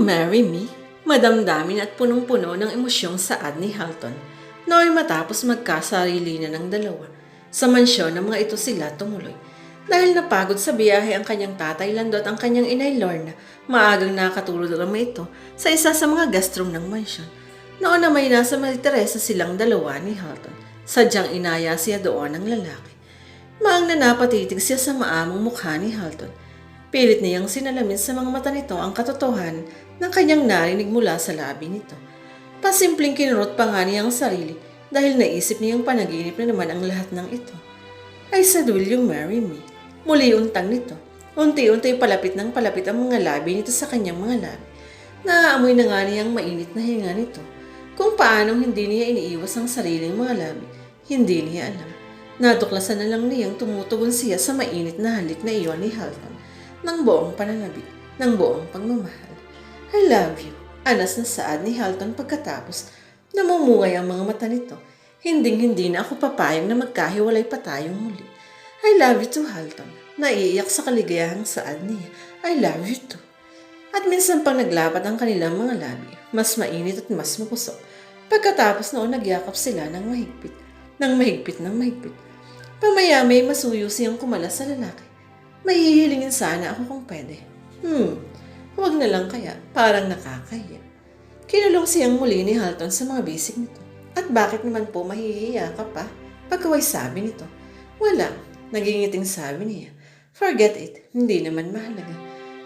marry me? Madamdamin at punong-puno ng emosyong saad ni Halton. Nooy matapos magkasarili na ng dalawa. Sa mansyon ng mga ito sila tumuloy. Dahil napagod sa biyahe ang kanyang tatay Lando at ang kanyang inay Lorna, maagang nakatulog ang ito sa isa sa mga guest room ng mansyon. Noon na may nasa Teresa silang dalawa ni Halton. Sadyang inaya siya doon ng lalaki. Maang nanapatitig siya sa maamong mukha ni Halton. Pilit niyang sinalamin sa mga mata nito ang katotohanan ng kanyang narinig mula sa labi nito. Pasimpleng kinurot pa nga niya ang sarili dahil naisip niyang panaginip na naman ang lahat ng ito. I said, will you marry me? Muli untang nito. Unti-unti palapit ng palapit ang mga labi nito sa kanyang mga labi. Naaamoy na nga niyang mainit na hinga nito. Kung paanong hindi niya iniiwas ang sariling mga labi, hindi niya alam. Natuklasan na lang niyang tumutugon siya sa mainit na halik na iyon ni Halton ng buong pananabik, ng buong pagmamahal. I love you. Anas na saad ni Halton pagkatapos namumungay ang mga mata nito. Hinding-hindi na ako papayag na magkahiwalay pa tayong muli. I love you too, Halton. Naiiyak sa kaligayahang saad niya. I love you too. At minsan pang naglapat ang kanilang mga labi, mas mainit at mas mapusok. Pagkatapos noon nagyakap sila ng mahigpit, ng mahigpit ng mahigpit. Pamaya may masuyo siyang kumalas sa lalaki. May hihilingin sana ako kung pwede. Hmm, huwag na lang kaya, parang nakakaya. Kinulong siyang muli ni Halton sa mga bisig nito. At bakit naman po mahihiya ka pa? Pagkaway sabi nito. Wala, nagingiting sabi niya. Forget it, hindi naman mahalaga.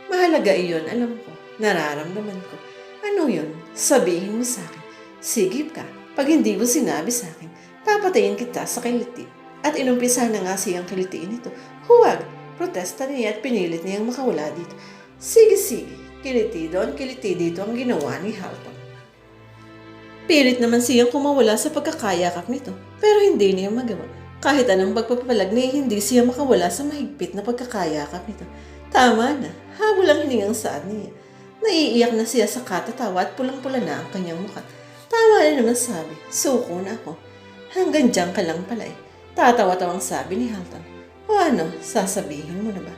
Mahalaga iyon, alam ko. Nararamdaman ko. Ano yun? Sabihin mo sa akin. Sigip ka. Pag hindi mo sinabi sa akin, papatayin kita sa kiliti. At inumpisa na nga siyang kilitiin ito. Huwag! Protesta niya at pinilit niyang makawala dito. Sige, sige. Kiliti doon, kiliti dito ang ginawa ni Halton. Pilit naman siyang kumawala sa pagkakayakap nito, pero hindi niya magawa. Kahit anong pagpapalag niya, hindi siya makawala sa mahigpit na pagkakayakap nito. Tama na, habol ang hiningang saad niya. Naiiyak na siya sa katatawa at pulang-pula na ang kanyang mukha. Tama na naman sabi, suko na ako. Hanggang dyan ka lang pala eh. Tatawa-tawang sabi ni Halton. O ano, sasabihin mo na ba?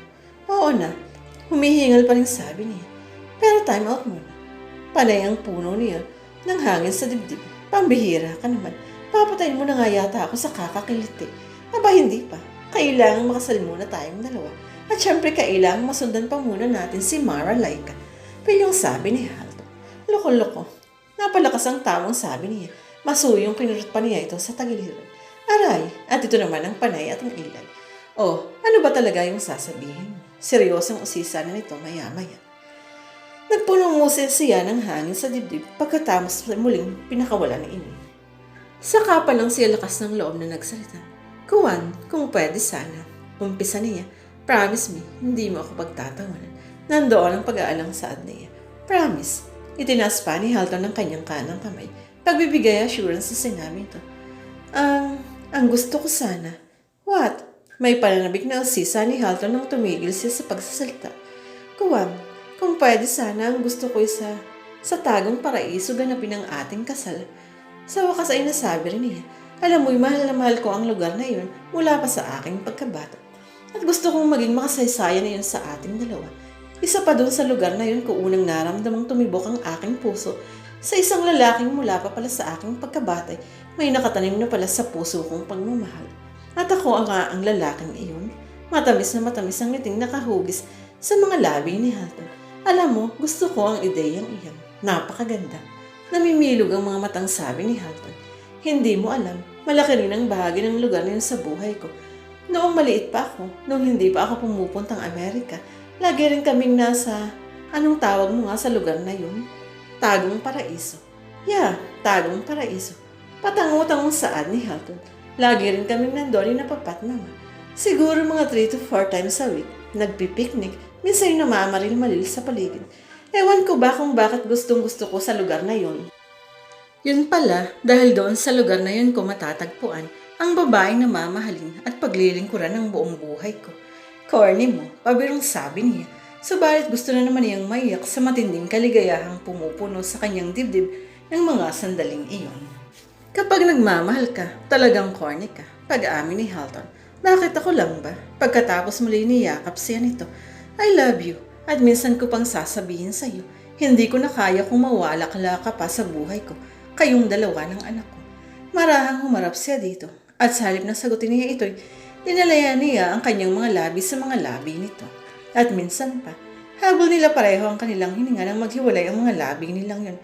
Oo na, humihingal pa rin sabi niya. Pero time out muna. Panay ang puno niya ng hangin sa dibdib. Pambihira ka naman. Papatayin mo na nga yata ako sa kakakiliti. Aba hindi pa. Kailangan makasal muna tayong dalawa. At syempre kailangan masundan pa muna natin si Mara Laika. Pilyong sabi ni Halton. Loko-loko. Napalakas ang tawang sabi niya. Masuyong pinurot pa niya ito sa tagiliran. Aray, at ito naman ang panay at ang ilan. Oh, ano ba talaga yung sasabihin mo? Seryosong usisa na nito maya-maya. Nagpunong musil siya ng hangin sa dibdib pagkatapos muling pinakawala ni Ini. Saka pa lang siya lakas ng loob na nagsalita. Kuwan, kung pwede sana. Umpisa niya, promise me, hindi mo ako pagtatawanan. Nandoon ang pag-aalang saad niya. Promise. Itinaas pa ni Halton ng kanyang kanang kamay. Pagbibigay assurance sa sinabi ito. Ang, ang gusto ko sana. What? May pananabik na usisa ni Halton nang tumigil siya sa pagsasalita. Kuwan, kung pwede sana ang gusto ko sa sa tagong paraiso ganapin ang ating kasal. Sa wakas ay nasabi rin niya, alam mo'y mahal na mahal ko ang lugar na yun mula pa sa aking pagkabata. At gusto kong maging makasaysayan na yun sa ating dalawa. Isa pa doon sa lugar na yun ko unang naramdamang tumibok ang aking puso sa isang lalaking mula pa pala sa aking pagkabatay may nakatanim na pala sa puso kong pagmamahal. At ako ang nga ang lalaking iyon. Matamis na matamis ang ngiting nakahugis sa mga labi ni Halton. Alam mo, gusto ko ang ideyang iyan. Napakaganda. Namimilog ang mga matang sabi ni Halton. Hindi mo alam, malaki rin ang bahagi ng lugar na sa buhay ko. Noong maliit pa ako, noong hindi pa ako pumupuntang Amerika, lagi rin kaming nasa, anong tawag mo nga sa lugar na yun? Tagong Paraiso. Yeah, Tagong Paraiso. Patangutang saad ni Halton. Lagi rin kaming nandun ni napapat naman. Siguro mga 3 to 4 times a week, nagpipiknik, minsan yung namamaril-malil sa paligid. Ewan ko ba kung bakit gustong gusto ko sa lugar na yun. Yun pala, dahil doon sa lugar na yun ko matatagpuan ang babaeng na mamahalin at paglilingkuran ng buong buhay ko. Corny mo, pabirong sabi niya. Subalit gusto na naman niyang maiyak sa matinding kaligayahang pumupuno sa kanyang dibdib ng mga sandaling iyon. Kapag nagmamahal ka, talagang corny ka. Pag-aamin ni Halton, bakit ako lang ba? Pagkatapos muli niyakap siya nito, I love you. At minsan ko pang sasabihin sa iyo, Hindi ko na kaya kung mawala-kala ka pa sa buhay ko, kayong dalawa ng anak ko. Marahang humarap siya dito. At sa halip na sagutin niya ito'y, dinalaya niya ang kanyang mga labi sa mga labi nito. At minsan pa, habol nila pareho ang kanilang hininga nang maghiwalay ang mga labi nilang yun.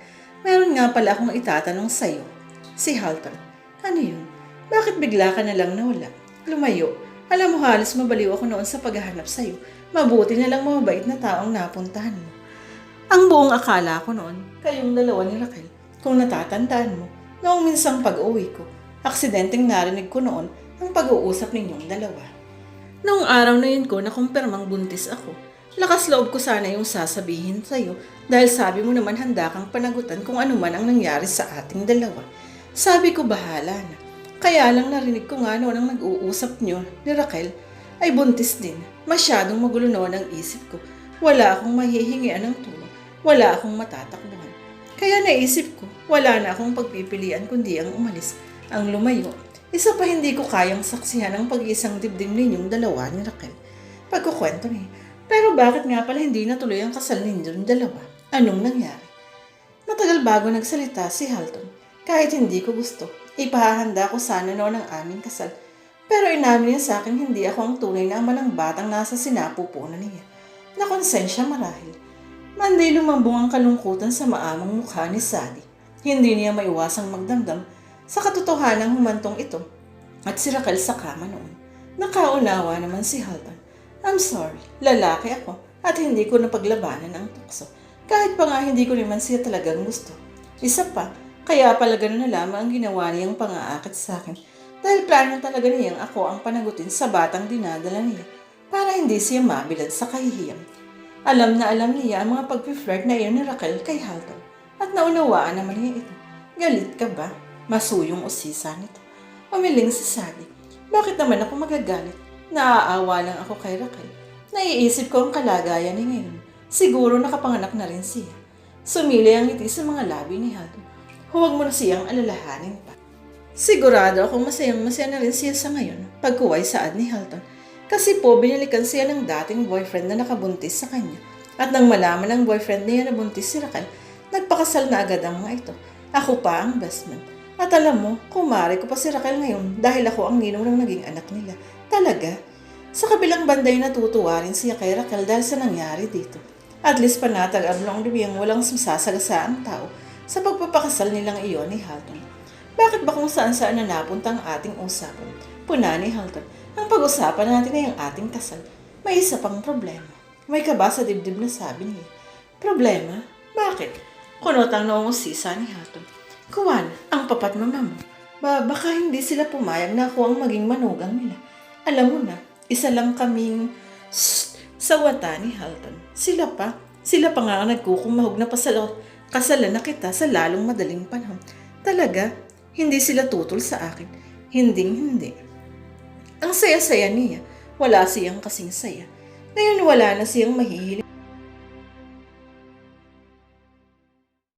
Meron nga pala akong itatanong sa'yo. Si Halton. Ano yun? Bakit bigla ka na lang nawala? Lumayo. Alam mo halos mabaliw ako noon sa paghahanap sa'yo. Mabuti na lang mabait na taong napuntahan mo. Ang buong akala ko noon, kayong dalawa ni Raquel, kung natatandaan mo, noong minsang pag-uwi ko, aksidenteng narinig ko noon ang pag-uusap ninyong dalawa. Noong araw na yun ko na kumpirmang buntis ako, lakas loob ko sana yung sasabihin sa'yo dahil sabi mo naman handa kang panagutan kung ano man ang nangyari sa ating dalawa. Sabi ko bahala na. Kaya lang narinig ko nga noon ang nag-uusap nyo ni Raquel ay buntis din. Masyadong magulo noon ang isip ko. Wala akong mahihingian ng tulong. Wala akong matatakbuhan. Kaya naisip ko, wala na akong pagpipilian kundi ang umalis, ang lumayo. Isa pa hindi ko kayang saksihan ang pag-iisang dibdib ninyong dalawa ni Raquel. Pagkukwento niya. Pero bakit nga pala hindi natuloy ang kasal ninyong dalawa? Anong nangyari? Matagal bago nagsalita si Halton. Kahit hindi ko gusto, ipahahanda ko sana noon ang aming kasal. Pero inamin niya sa akin hindi ako ang tunay na ama ng batang nasa sinapupunan niya. Nakonsensya marahil. Manday lumambong ang kalungkutan sa maamang mukha ni Sally. Hindi niya maiwasang magdamdam sa katotohanang humantong ito at si Raquel sa kama noon. Nakaunawa naman si Halton. I'm sorry, lalaki ako at hindi ko napaglabanan ang tukso. Kahit pa nga hindi ko naman siya talagang gusto. Isa pa, kaya pala ganun na lamang ang ginawa niyang pang-aakit sa akin dahil plano talaga niyang ako ang panagutin sa batang dinadala niya para hindi siya mabilad sa kahihiyan. Alam na alam niya ang mga pag-flirt na iyon ni Raquel kay Halton at naunawaan naman niya ito. Galit ka ba? Masuyong usisa nito. Umiling si Sally. Bakit naman ako magagalit? Naaawa lang ako kay Raquel. Naiisip ko ang kalagayan niya ngayon. Siguro nakapanganak na rin siya. Sumili ang ngiti sa mga labi ni Halton. Huwag mo na siyang alalahanin pa. Sigurado akong masayang masaya na rin siya sa ngayon pagkuway saad ni Halton. Kasi po binalikan siya ng dating boyfriend na nakabuntis sa kanya. At nang malaman ng boyfriend niya na buntis si Raquel, nagpakasal na agad ang mga ito. Ako pa ang best man. At alam mo, kumari ko pa si Raquel ngayon dahil ako ang ninong ng naging anak nila. Talaga. Sa kabilang banday natutuwa rin siya kay Raquel dahil sa nangyari dito. At least panatag ang long ang walang sumasagasa ang tao sa pagpapakasal nilang iyon ni Halton. Bakit ba kung saan saan na napunta ang ating usapan? Puna ni Halton, ang pag-usapan natin ay ang ating kasal. May isa pang problema. May kaba sa dibdib na sabi niya. Problema? Bakit? Kunot ang noong usisa ni Halton. Kuwan, ang papat mama mo. Ba, baka hindi sila pumayag na ako ang maging manugang nila. Alam mo na, isa lang kaming Shh! sa wata ni Halton. Sila pa. Sila pa nga ang nagkukumahog na pasalo. Kasalan na kita sa lalong madaling panahon. Talaga, hindi sila tutol sa akin. Hinding hindi. Ang saya-saya niya. Wala siyang kasing saya. Ngayon wala na siyang mahihiling